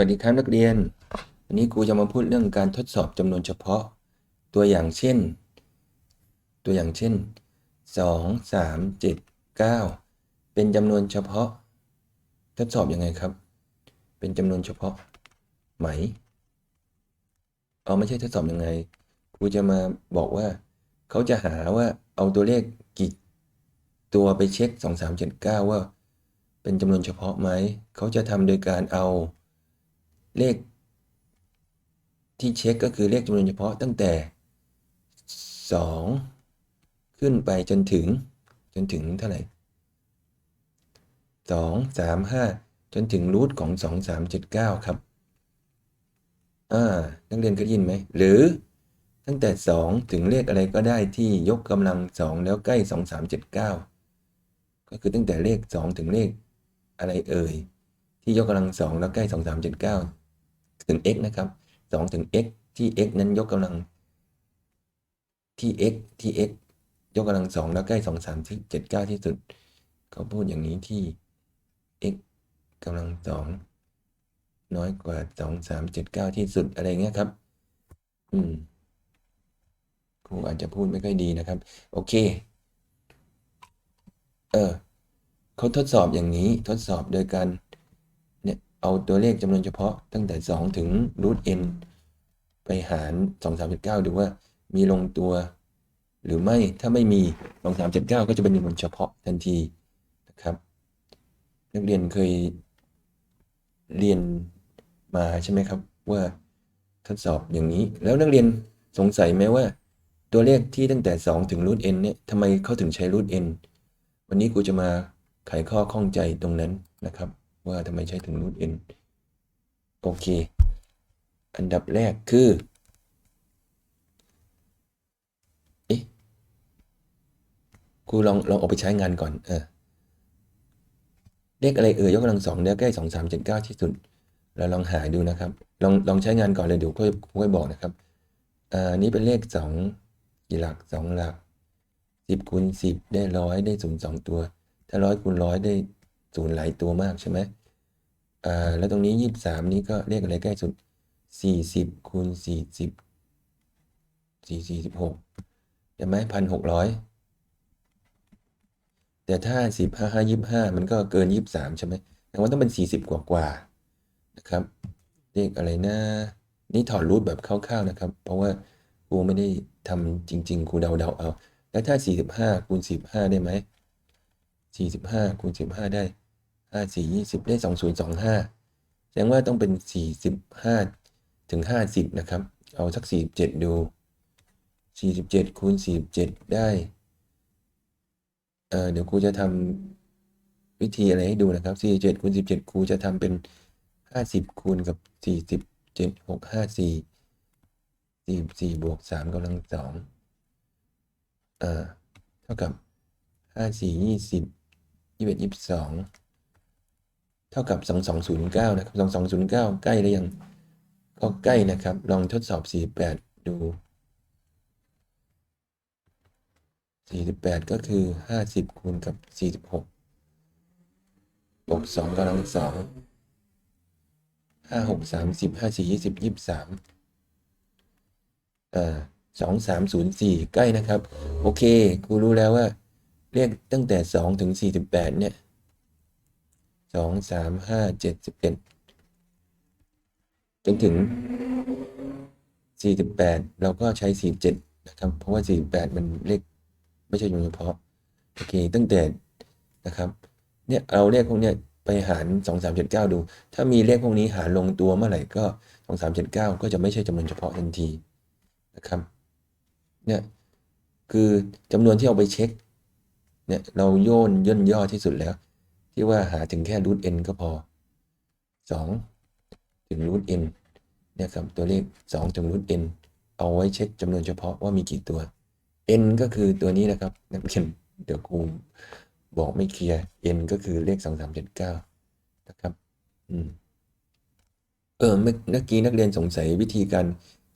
วัสดีครับนักเรียน วันนี้ครูจะมาพูดเรื่องการทดสอบจำนวนเฉพาะ ตัวอย่างเช่น ตัวอย่างเช่นสองสามเจ็ดเก้าเป็นจำนวนเฉพาะ ทดสอบยังไงครับ เป็นจำนวนเฉพาะ ไหมเอาไม่ใช่ทดสอบยังไง ครูจะมาบอกว่า เขาจะหาว่าเอาตัวเลขกี่ตัวไปเช็คสองสามเจ็ดเก้าว่า เป็นจำนวนเฉพาะไหม เขาจะทำโดยการเอา เลขที่เช็คก็คือเลขจำนวนเฉพาะตั้งแต่ 2 ขึ้นไปจนถึงจนถึงเท่าไหร่สองสามห้าจนถึงรูทของสองสามเจ็ดเก้าครับ อ่า นักเรียนเคยยินไหม หรือตั้งแต่สองถึงเลขอะไรก็ได้ที่ยกกำลังสองแล้วใกล้สองสามเจ็ดเก้าก็คือตั้งแต่เลขสองถึงเลขอะไรเอ่ย ที่ยกกำลังสองแล้วใกล้สองสามเจ็ดเก้า ถึง x นะครับสองถึง x ที่ x นั้นยกกำลังที่ x ที่ x ยกกำลังสองแล้วใกล้สองสามที่เจ็ดเก้าที่สุดเขาพูดอย่างนี้ที่ x กำลังสองน้อยกว่าสองสามเจ็ดเก้าที่สุดอะไรเงี้ยครับ อืมครูอาจจะพูดไม่ค่อยดีนะครับ โอเค เออเขาทดสอบอย่างนี้ทดสอบโดยการ เอาตัวเลขจำนวนเฉพาะตั้งแต่ 2 ถึงรูท n ไปหาร 2 3 7 9 ดูว่ามีลงตัวหรือไม่ถ้าไม่มี 2 3 7 9 ก็จะเป็นจำนวนเฉพาะทันทีนะครับ นักเรียนเคยเรียนมาใช่ไหมครับว่าทดสอบอย่างนี้ แล้วนักเรียนสงสัยไหมว่า ตัวเลขที่ตั้งแต่ 2 ถึงรูท n เนี่ยทำไมเขาถึงใช้รูท n วันนี้กูจะมาไขข้อข้องใจตรงนั้นนะครับ ว่าทำไมใช้ถึงรูท n โอเค อันดับแรกคือเอ๊ะครูลองลองเอาไปใช้งานก่อน เออเลขอะไรเอ่ยยกกำลังสองเนี่ยใกล้สองสามเจ็ดเก้าที่สุด เราลองหาดูนะครับ ลองลองใช้งานก่อนเลยเดี๋ยวค่อยค่อยบอกนะครับอ่านี่เป็นเลขสองกี่หลักสองหลักสิบคูณสิบได้ร้อยได้ศูนย์สองตัว ถ้าร้อยคูณร้อยได้ศูนย์หลายตัวมากใช่ไหม อ่าแล้วตรงนี้ยี่สิบสามนี้ก็เลขอะไรใกล้สุดสี่สิบคูณสี่สิบสี่สี่สิบหกใช่ไหมพันหกร้อยแต่ถ้าสิบห้าห้ายี่ห้ามันก็เกินยี่สามใช่ไหมแต่ว่าต้องเป็นสี่สิบกว่ากว่านะครับเลขอะไรนะนี่ถอดรูทแบบคร่าวๆนะครับ เพราะว่าครูไม่ได้ทำจริง ๆครูเดาๆเอา แล้วถ้าสี่สิบห้าคูณสิบห้าได้ไหมสี่สิบห้าคูณสิบห้าได้ ห้าสี่ยี่สิบได้สองศูนย์สองห้าแสดงว่าต้องเป็นสี่สิบห้าถึงห้าสิบนะครับ เอาสักสี่สิบเจ็ดดูสี่สิบเจ็ดคูณสี่สิบเจ็ดได้เออเดี๋ยวครูจะทำวิธีอะไรให้ดูนะครับสี่เจ็ดคูณสิบเจ็ดครูจะทำเป็นห้าสิบคูณกับสี่สิบเจ็ดหกห้าสี่สี่สี่บวกสามกำลังสองเออเท่ากับห้าสี่ยี่สิบยี่สิบเอ็ดยี่สิบสอง เท่ากับสองสองศูนย์เก้านะครับสองสองศูนย์เก้าใกล้หรือยัง ก็ใกล้นะครับ ลองทดสอบสี่แปดดูสี่สิบแปดก็คือห้าสิบคูณกับสี่สิบหกบวกสองกำลังสองห้าหกสามสิบห้าสี่ยี่สิบยี่สามอ่าสองสามศูนย์สี่ใกล้นะครับ โอเคครูรู้แล้วว่าเลขตั้งแต่สองถึงสี่สิบแปดเนี่ย สองสามห้าเจ็ดสิบเอ็ดจนถึงสี่สิบแปดเราก็ใช้สี่เจ็ดนะครับเพราะว่าสี่แปดมันเลขไม่ใช่จำนวนเฉพาะโอเคตั้งแต่นะครับเนี่ยเอาเลขพวกเนี้ยไปหารสองสามเจ็ดเก้าดู ถ้ามีเลขพวกนี้หารลงตัวเมื่อไหร่ก็สองสามเจ็ดเก้าก็จะไม่ใช่จำนวนเฉพาะทันทีนะครับเนี่ยคือจำนวนที่เอาไปเช็คเนี่ยเราโยนย่นย่อที่สุดแล้ว ที่ว่าหาถึงแค่รูท n ก็พอสองถึงรูท n เนี่ยครับตัวเลขสองถึงรูท n เอาไว้เช็คจำนวนเฉพาะว่ามีกี่ตัว n ก็คือตัวนี้นะครับนักเรียนเดี๋ยวครูบอกไม่เคลียร์ n ก็คือเลขสองสามเจ็ดเก้านะครับ อืม เออเมื่อกี้นักเรียนสงสัยวิธีการ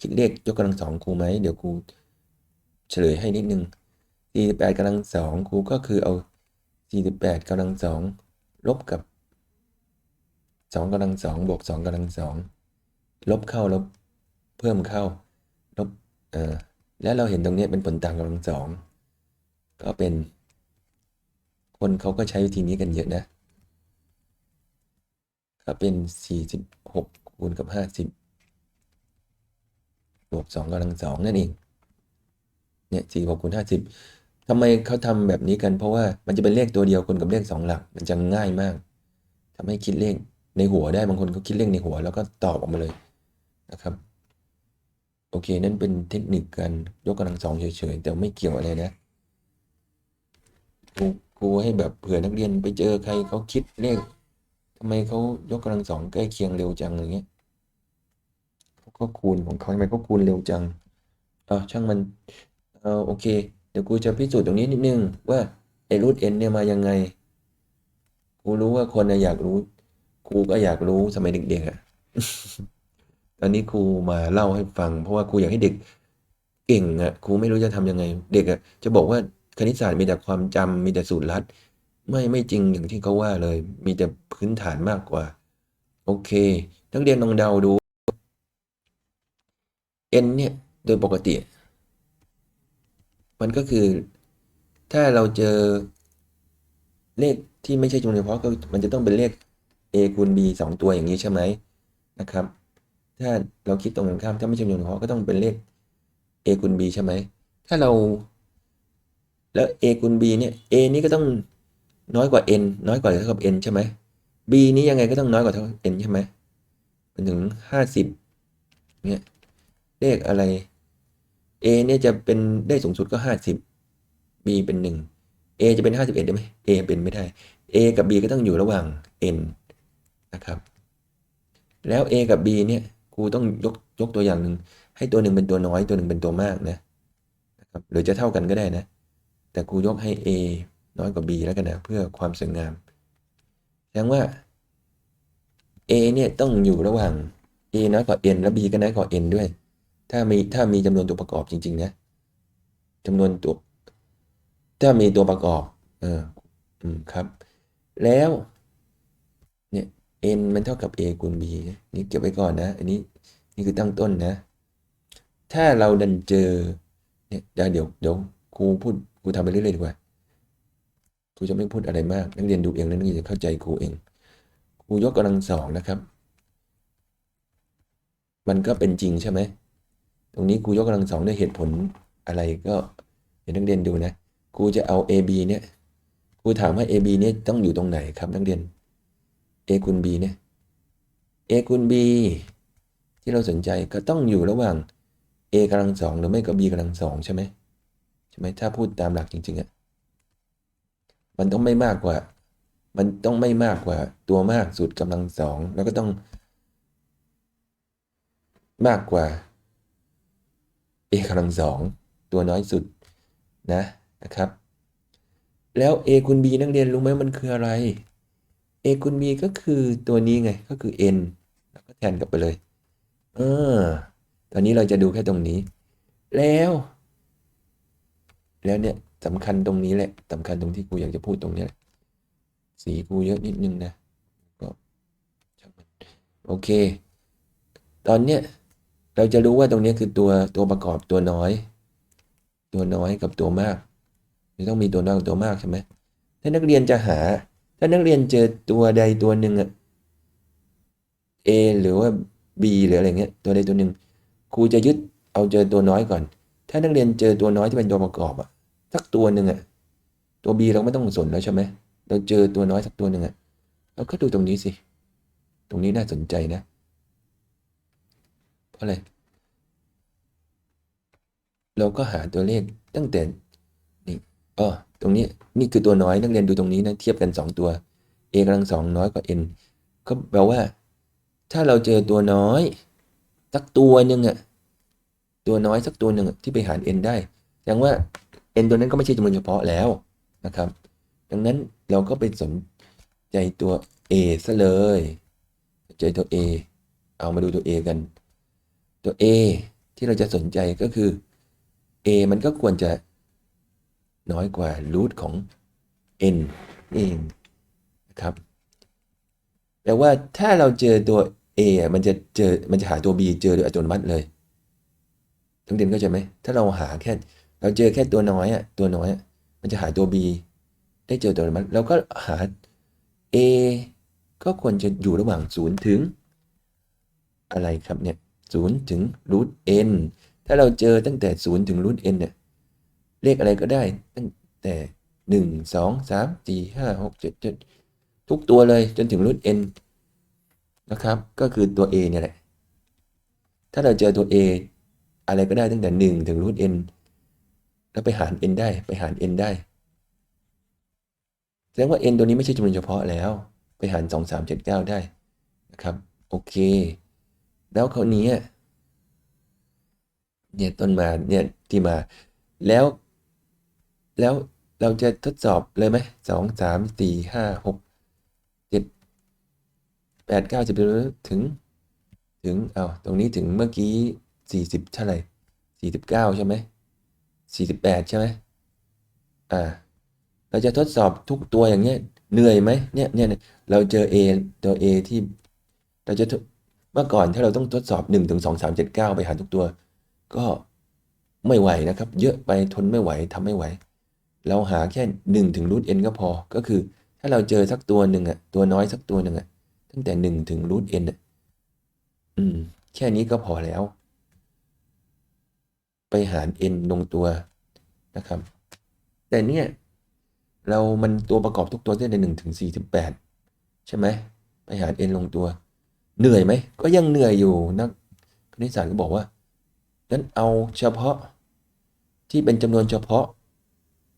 คิดเลขยกกำลังสองครูไหมเดี๋ยวครูเฉลยให้นิดนึงสี่สิบแปดกำลังสองครูก็คือเอาสี่สิบแปดกำลังสอง ลบกับสองกำลังสองบวกสองกำลังสองลบเข้าลบเพิ่มเข้าลบเออแล้วเราเห็นตรงนี้เป็นผลต่างกำลังสองก็เป็น คนเขาก็ใช้วิธีนี้กันเยอะนะก็เป็นสี่สิบหกคูณกับห้าสิบบวกสองกำลังสองนั่นเองเนี่ยสี่หกคูณห้าสิบ ทำไมเขาทำแบบนี้กัน เพราะว่ามันจะเป็นเลขตัวเดียวคนกับเลขสองหลัก มันจะง่ายมากทำให้คิดเลขในหัวได้บางคนเขาคิดเลขในหัว แล้วก็ตอบออกมาเลยนะครับโอเค นั่นเป็นเทคนิคการยกกำลังสองเฉยๆ แต่ไม่เกี่ยวอะไรนะครูครูให้แบบเผื่อนักเรียนไปเจอใครเขาคิดเลขทำไมเขายกกำลังสองใกล้เคียงเร็วจังอะไรเงี้ยเขาก็คูณของเขาทำไมเขาคูณเร็วจังเออช่างมันเออโอเค เดี๋ยวกูจะพิสูจน์ตรงนี้นิดนึงว่าไอ้รูทเอ็นเนี่ยมายังไง กูรู้ว่าคนน่ะอยากรู้ครูก็อยากรู้สมัยเด็กๆอะ ตอนนี้ครูมาเล่าให้ฟัง เพราะว่าครูอยากให้เด็กเก่งอะครูไม่รู้จะทำยังไง เด็กอะจะบอกว่าคณิตศาสตร์มีแต่ความจำมีแต่สูตรลัด ไม่ไม่จริงอย่างที่เขาว่าเลย มีแต่พื้นฐานมากกว่า โอเคนักเรียนลองเดาดู n เนี่ยโดยปกติ มันก็คือ ถ้าเราเจอเลขที่ไม่ใช่จำนวนเฉพาะก็มันจะต้องเป็นเลข a คูณ b สองตัวอย่างนี้ใช่ไหมนะครับ ถ้าเราคิดตรงกันข้ามถ้าไม่ใช่จำนวนเฉพาะก็ต้องเป็นเลข a คูณ b ใช่ไหมถ้าเรา แล้ว a คูณ b เนี่ย a นี่ก็ต้องน้อยกว่า n น้อยกว่าเท่ากับ n ใช่ไหม b นี้ยังไงก็ต้องน้อยกว่าเท่ากับ n ใช่ไหมมันถึงห้าสิบเนี่ยเลขอะไร a เนี่ยจะเป็นได้สูงสุดก็ห้าสิบ b เป็นหนึ่ง a จะเป็นห้าสิบเอ็ดได้ไหม a เป็นไม่ได้ a กับ b ก็ต้องอยู่ระหว่าง n นะครับ แล้ว a กับ b เนี่ยครูต้องยกยกตัวอย่างหนึ่งให้ตัวหนึ่งเป็นตัวน้อยตัวหนึ่งเป็นตัวมากนะนะครับหรือจะเท่ากันก็ได้นะ แต่ครูยกให้ a น้อยกว่า b แล้วกันนะเพื่อความสวยงามแสดงว่า a เนี่ยต้องอยู่ระหว่าง a น้อยกว่า n และ b ก็น้อยกว่า n ด้วย ถ้ามีถ้ามีจำนวนตัวประกอบจริงๆนะจำนวนตัวถ้ามีตัวประกอบเอออืมครับ แล้วเนี่ย n มันเท่ากับ a คูณ b นี่เก็บไว้ก่อนนะ อันนี้นี่คือตั้งต้นนะ ถ้าเราดันเจอเนี่ยเดี๋ยวเดี๋ยวเดี๋ยวครูพูดครูทำไปเรื่อยๆดีกว่าครูจะไม่พูดอะไรมาก นักเรียนดูเองแล้วนักเรียนจะเข้าใจครูเองครูยกกำลังสองนะครับ มันก็เป็นจริงใช่ไหม ตรงนี้ครูยกกำลังสองด้วยเหตุผลอะไรก็เดี๋ยวนักเรียนดูนะครูจะเอา a b เนี่ยครูถามว่า a b เนี่ยต้องอยู่ตรงไหนครับนักเรียน a คูณ b เนี่ย a คูณ b ที่เราสนใจก็ต้องอยู่ระหว่าง a กำลังสองหรือไม่ก็ b กำลังสองใช่ไหมใช่ไหมถ้าพูดตามหลักจริงๆอะมันต้องไม่มากกว่า มันต้องไม่มากกว่าตัวมากสุดกำลังสองแล้วก็ต้อง มากกว่า a กำลังสองตัวน้อยสุดนะนะครับ แล้ว a คูณ b นักเรียนรู้ไหมมันคืออะไร a คูณ b ก็คือตัวนี้ไงก็คือ n แล้วก็แทนกลับไปเลยเออตอนนี้เราจะดูแค่ตรงนี้ แล้ว แล้วเนี่ยสำคัญตรงนี้แหละสำคัญตรงที่ครูอยากจะพูดตรงนี้สีครูเยอะนิดนึงนะก็โอเค ตอนเนี้ย เราจะรู้ว่าตรงนี้คือตัวตัวประกอบตัวน้อย ตัวน้อยกับตัวมากจะต้องมีตัวน้อยกับตัวมากใช่ไหมถ้านักเรียนจะหา ถ้านักเรียนเจอตัวใดตัวหนึ่งอะ A หรือว่า B หรืออะไรเงี้ยตัวใดตัวหนึ่งครูจะยึดเอาเจอตัวน้อยก่อน ถ้านักเรียนเจอตัวน้อยที่เป็นตัวประกอบอะสักตัวหนึ่งอะตัว B เราไม่ต้องสนแล้วใช่ไหมเราเจอตัวน้อยสักตัวหนึ่งอะเราก็ดูตรงนี้สิ ตรงนี้น่าสนใจนะเพราะ อะไร เราก็หาตัวเลขตั้งแต่นี่อ๋อตรงนี้นี่คือตัวน้อยนักเรียนดูตรงนี้นะเทียบกันสองตัว a กำลังสองน้อยกว่า n ก็แปลว่า ถ้าเราเจอตัวน้อย สักตัวหนึ่งอะตัวน้อยสักตัวหนึ่งที่ไปหาร n ได้แสดงว่า n ตัวนั้นก็ไม่ใช่จำนวนเฉพาะแล้วนะครับ ดังนั้นเราก็ไปสนใจตัว a ซะเลย ใจตัว a เอามาดูตัว a กัน ตัว a ที่เราจะสนใจก็คือ a มันก็ควรจะน้อยกว่ารูทของ n นี่เองนะครับแปลว่าถ้าเราเจอตัว A อะมันจะเจอมันจะหาตัว B เจอโดยอัตโนมัติเลยทั้งเรียนเข้าใจไหมถ้าเราหาแค่เราเจอแค่ตัวน้อยอะตัวน้อยอะมันจะหาตัว B ได้เจอตัวอัตโนมัติแล้วก็หา A ก็ควรจะอยู่ระหว่าง 0 ถึง อะไรครับเนี่ย 0ถึง root n ถ้าเราเจอตั้งแต่ 0 ถึง root n เนี่ยเลขอะไรก็ได้ตั้งแต่ 1 2 3 4 5 6 7 7 ทุกตัวเลยจนถึง root n นะครับ ก็คือตัว a เนี่ยแหละ ถ้าเราเจอตัว a อะไรก็ได้ตั้งแต่ 1 ถึง root n แล้วไปหาร n ได้ไปหาร n ได้ แสดงว่า n ตัวนี้ไม่ใช่จำนวนเฉพาะแล้ว ไปหาร 2 3 7 9 ได้นะครับ โอเค แล้วคราวนี้เนี่ยต้นมาเนี่ยที่มา แล้วแล้วเราจะทดสอบเลยไหมสองสามสี่ห้าหกเจ็ดแปดเก้าสิบถึง ถึงเอาตรงนี้ถึงเมื่อกี้สี่สิบเท่าไหร่สี่สิบเก้าใช่ไหมสี่สิบแปดใช่ไหมอ่า เราจะทดสอบทุกตัวอย่างเงี้ยเหนื่อยไหมเนี่ยเนี่ยเราเจอ A ตัว A ที่เราจะ เมื่อก่อนถ้าเราต้องทดสอบ1ถึง2 3 7 9ไปหาทุกตัว ก็ไม่ไหวนะครับ เยอะไปทนไม่ไหวทำไม่ไหว เราหาแค่1ถึงรูท n ก็พอ ก็คือถ้าเราเจอสักตัวหนึ่งอะตัวน้อยสักตัวหนึ่งอะตั้งแต่1ถึงรูท n อะอืม แค่นี้ก็พอแล้ว ไปหาร n ลงตัวนะครับ แต่เนี่ยเรามันตัวประกอบทุกตัวตั้งแต่หนึ่งถึงสี่สิบแปดใช่ไหมไปหาร n ลงตัว เหนื่อยไหม ก็ยังเหนื่อยอยู่นักคณิตศาสตร์ก็บอกว่านั้นเอาเฉพาะที่เป็นจำนวนเฉพาะ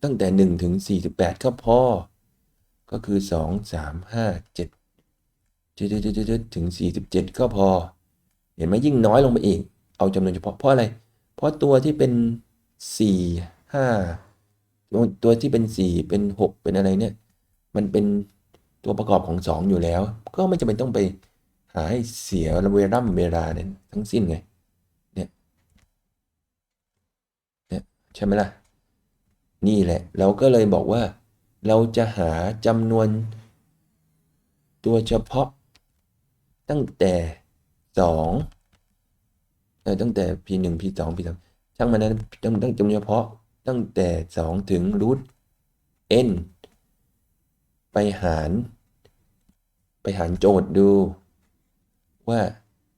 ตั้งแต่หนึ่งถึงสี่สิบแปดก็พอ ก็คือสองสามห้าเจ็ดจ็ดเจ็ดเจ็ดถึงสี่สิบเจ็ดก็พอ เห็นไหมยิ่งน้อยลงไปอีก เอาจำนวนเฉพาะเพราะอะไร เพราะตัวที่เป็นสี่ห้าตัวที่เป็นสี่เป็นหกเป็นอะไรเนี่ย มันเป็นตัวประกอบของสองอยู่แล้ว ก็ไม่จำเป็นต้องไป หาให้เสียเวลาเวลาเนี่ยทั้งสิ้นไง เนี่ย เนี่ยใช่ไหมล่ะ นี่แหละ เราก็เลยบอกว่า เราจะหาจำนวน ตัวเฉพาะ ตั้งแต่สองเออตั้งแต่ p 1 p 2 p 3ช่างมันนะจำตั้งจำนวนเฉพาะ ตั้งแต่2ถึงรูท n ไปหาร ไปหารโจทย์ดู ว่า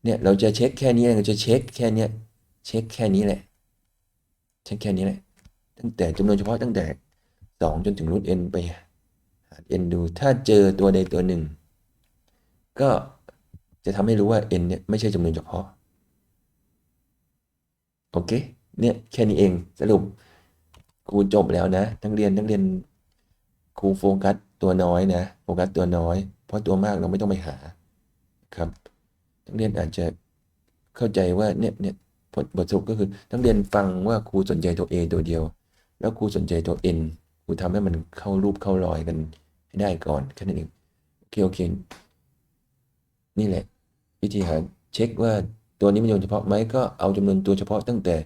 เนี่ยเราจะเช็คแค่นี้เราจะเช็คแค่นี้เช็คแค่นี้แหละเช็คแค่นี้แหละตั้งแต่จำนวนเฉพาะตั้งแต่ 2 จนถึงรูท n ไปหาร n ดูถ้าเจอตัวใดตัวหนึ่ง ก็จะทำให้รู้ว่า n เนี่ยไม่ใช่จำนวนเฉพาะโอเคเนี่ยแค่นี้เองสรุปครูจบแล้วนะนักเรียนนักเรียนครูโฟกัสตัวน้อยนะโฟกัสตัวน้อย เพราะตัวมากเราไม่ต้องไปหาครับ นักเรียนอาจจะเข้าใจว่าเนี่ยเนี่ยบทสรุปก็คือนักเรียนฟังว่าครูสนใจตัว A ตัวเดียว แล้วครูสนใจตัว N ครูทำให้มันเข้ารูปเข้ารอยกันให้ได้ก่อนแค่นั้นเองโอเคโอเคนี่แหละ วิธีหาเช็คว่าตัวนี้มันจำนเฉพาะไหมก็เอาจำนวนตัวเฉพาะตั้งแต่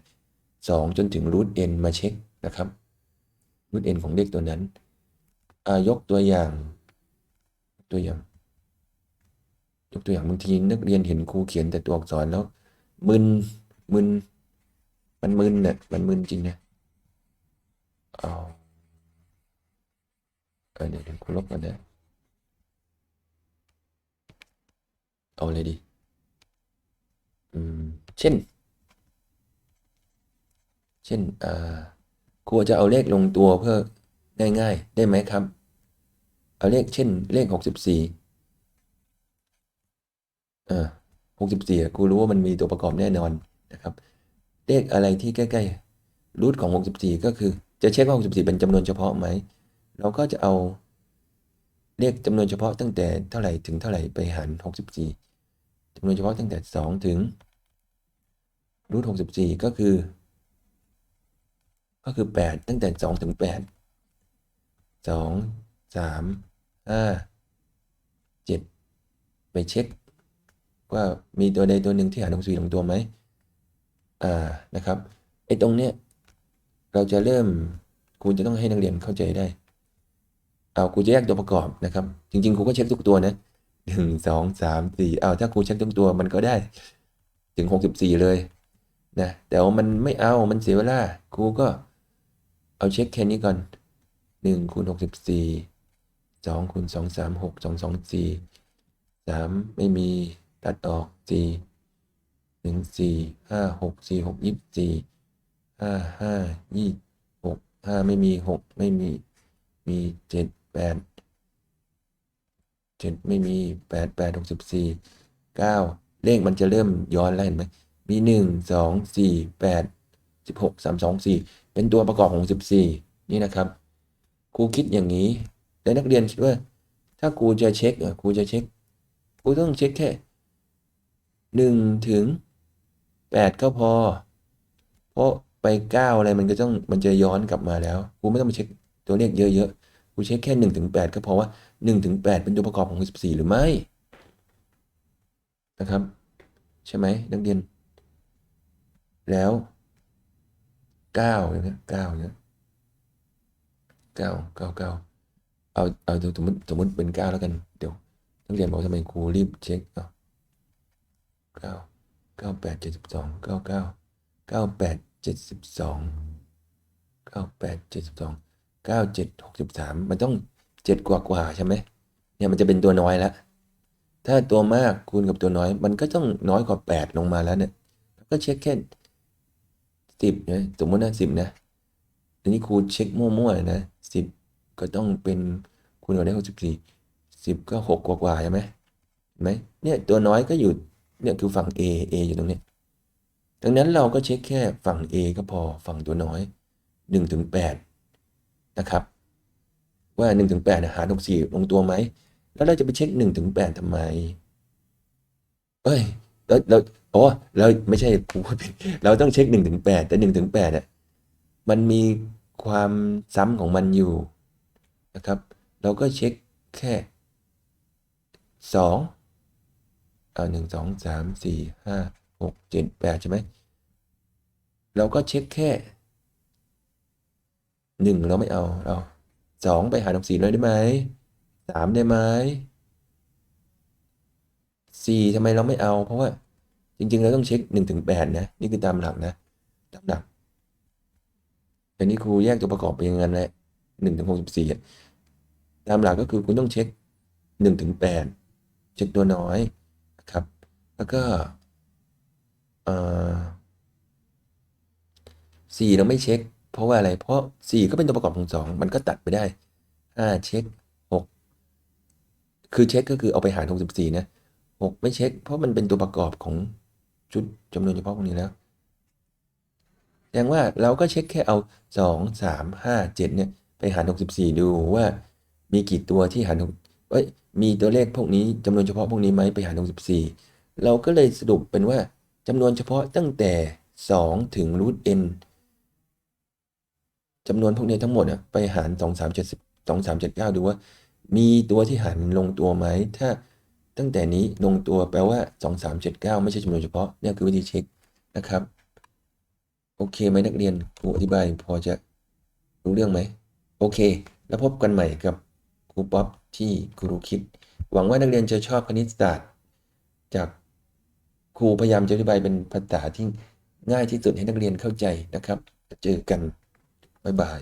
2 จนถึงรูท n มาเช็คนะครับรูท n ของเลขตัวนั้นยกตัวอย่าง ตัวอย่าง ยกตัวอย่างบางทีนักเรียนเห็นครูเขียนแต่ตัวอักษรแล้วมึนมึนมันมึนเนี่ยมันมึนจริงนะเอาเดี๋ยวเดี๋ยวครูลบกันนะเอาเลยดีอืมเช่น เช่นอ่าครูจะเอาเลขลงตัวเพื่อง่าย ๆ ได้ไหมครับ เอาเลขเช่น เลขหกสิบสี่ อ่าหกสิบสี่กูรู้ว่ามันมีตัวประกอบแน่นอนนะครับ เลขอะไรที่ใกล้ๆรูทของหกสิบสี่ก็คือจะเช็คว่าหกสิบสี่เป็นจำนวนเฉพาะไหม เราก็จะเอาเลขจำนวนเฉพาะตั้งแต่เท่าไหร่ถึงเท่าไหร่ไปหารหกสิบสี่จำนวนเฉพาะตั้งแต่สองถึงรูทหกสิบสี่ก็คือ ก็คือแปดตั้งแต่สองถึงแปดสองสามห้าเจ็ดไปเช็ค ว่ามีตัวใดตัวหนึ่งที่หารหกสี่ลงตัวไหมอ่านะครับไอ้ตรงเนี้ยเราจะเริ่มครูจะต้องให้นักเรียนเข้าใจได้เอาครูจะแยกตัวประกอบนะครับ จริงๆครูก็เช็คทุกตัวนะหนึ่งสองสามสี่เอาถ้าครูเช็คทั้งตัวมันก็ได้ถึงหกสิบสี่เลยนะแต่ว่ามันไม่เอามันเสียเวลาครูก็เอาเช็คแค่นี้ก่อนหนึ่งคูณหกสิบสี่สองคูณสองสามหกสองสองสี่สามไม่มี ตัดออกสี่หนึ่งสี่ห้าหกสี่หกยี่สิบสี่ห้าห้ายี่หกห้าไม่มีหกไม่มีมีเจ็ดแปดเจ็ดไม่มีแปดแปดหกสิบสี่เก้าเลขมันจะเริ่มย้อนแล้วเห็นไหมมีหนึ่งสองสี่แปดสิบหกสามสองสี่เป็นตัวประกอบของสิบสี่นี่นะครับครูคิดอย่างนี้ แต่นักเรียนคิดว่า ถ้าครูจะเช็คครูจะเช็คครูต้องเช็คแค่ หนึ่งถึงแปดก็พอ เพราะไปเก้าอะไรมันก็ต้องมันจะย้อนกลับมาแล้วครูไม่ต้องไปเช็คตัวเลขเยอะๆครูเช็คแค่หนึ่งถึงแปดก็พอว่าหนึ่งถึงแปดเป็นตัวประกอบของสิบสี่หรือไม่นะครับ ใช่ไหมนักเรียน แล้วเก้าเนี่ยเก้าเนี่ยเก้าเก้าเก้าเอาเอาสมมติสมมติเป็นเก้าแล้วกัน เดี๋ยวนักเรียนบอกทำไมครูรีบเช็คเอา เก้าเก้าแปดเจ็ดสิบสองเก้าเก้าเก้าแปดเจ็ดสิบสองเก้าแปดเจ็ดสิบสองเก้าเจ็ดหกสิบสามมันต้องเจ็ดกว่ากว่าใช่ไหมเนี่ยมันจะเป็นตัวน้อยแล้ว ถ้าตัวมากคูณกับตัวน้อย มันก็ต้องน้อยกว่าแปดลงมาแล้วเนี่ยก็เช็คแค่สิบนะสมมตินะสิบนะทีนี้ครูเช็คมั่วๆนะสิบก็ต้องเป็นคูณกับได้หกสิบสี่สิบก็หกกว่าๆใช่ไหมไหมเนี่ยตัวน้อยก็อยู่ เนี่ยคือฝั่ง A A อยู่ตรงนี้ดังนั้นเราก็เช็คแค่ฝั่ง A ก็พอฝั่งตัวน้อยหนึ่งถึงแปดนะครับว่าหนึ่งถึงแปดหารหกสี่ลงตัวไหม แล้วเราจะไปเช็คหนึ่งถึงแปดทำไม เอ้ยแล้วแล้วอ๋อเราไม่ใช่ผิดเราต้องเช็คหนึ่งถึงแปดแต่หนึ่งถึงแปดเนี่ยมันมีความซ้ำของมันอยู่นะครับ เราก็เช็คแค่สอง เอาหนึ่งสองสามสี่ห้าหกเจ็ดแปดใช่ไหมเราก็เช็คแค่หนึ่งเราไม่เอาเราสองไปหารหกสี่เลยได้ไหมสามได้ไหมสี่ทำไมเราไม่เอา เพราะว่า จริง ๆ เราต้องเช็คหนึ่งถึงแปดนะ นี่คือตามหลักนะตามหลักแต่นี่ครูแยกตัวประกอบไปอย่างนั้นแหละหนึ่งถึงหกสิบสี่ตามหลักก็คือคุณต้องเช็คหนึ่งถึงแปดเช็คตัวน้อย ครับ แล้วก็เอ่อสี่เราไม่เช็ค เพราะว่าอะไร เพราะสี่ก็เป็นตัวประกอบของสองมันก็ตัดไปได้ห้าเช็คหกคือเช็คก็คือเอาไปหารหกสิบสี่นะหกไม่เช็ค เพราะมันเป็นตัวประกอบของชุดจำนวนเฉพาะพวกนี้แล้วแสดงว่าเราก็เช็คแค่เอาสองสามห้าเจ็ดเนี่ยไปหารหกสิบสี่ดูว่ามีกี่ตัวที่หารหกเอ้ย มีตัวเลขพวกนี้จำนวนเฉพาะพวกนี้ไหมไปหารหกสิบสี่เราก็เลยสรุปเป็นว่าจำนวนเฉพาะตั้งแต่สองถึงรูทเอ็นจำนวนพวกนี้ทั้งหมดอะไปหารสองสามเจ็ดสิบสองสามเจ็ดเก้าดูว่า มีตัวที่หารลงตัวไหม ถ้าตั้งแต่นี้ลงตัวแปลว่าสองสามเจ็ดเก้าไม่ใช่จำนวนเฉพาะเนี่ยคือวิธีเช็คนะครับ โอเคไหมนักเรียนครูอธิบายพอจะรู้เรื่องไหม โอเค แล้วพบกันใหม่กับครูป๊อป ที่ครูคิด หวังว่านักเรียนจะชอบคณิตศาสตร์ จากครูพยายามจะอธิบายเป็นภาษาที่ง่ายที่สุดให้นักเรียนเข้าใจนะครับ เจอกัน บ๊ายบาย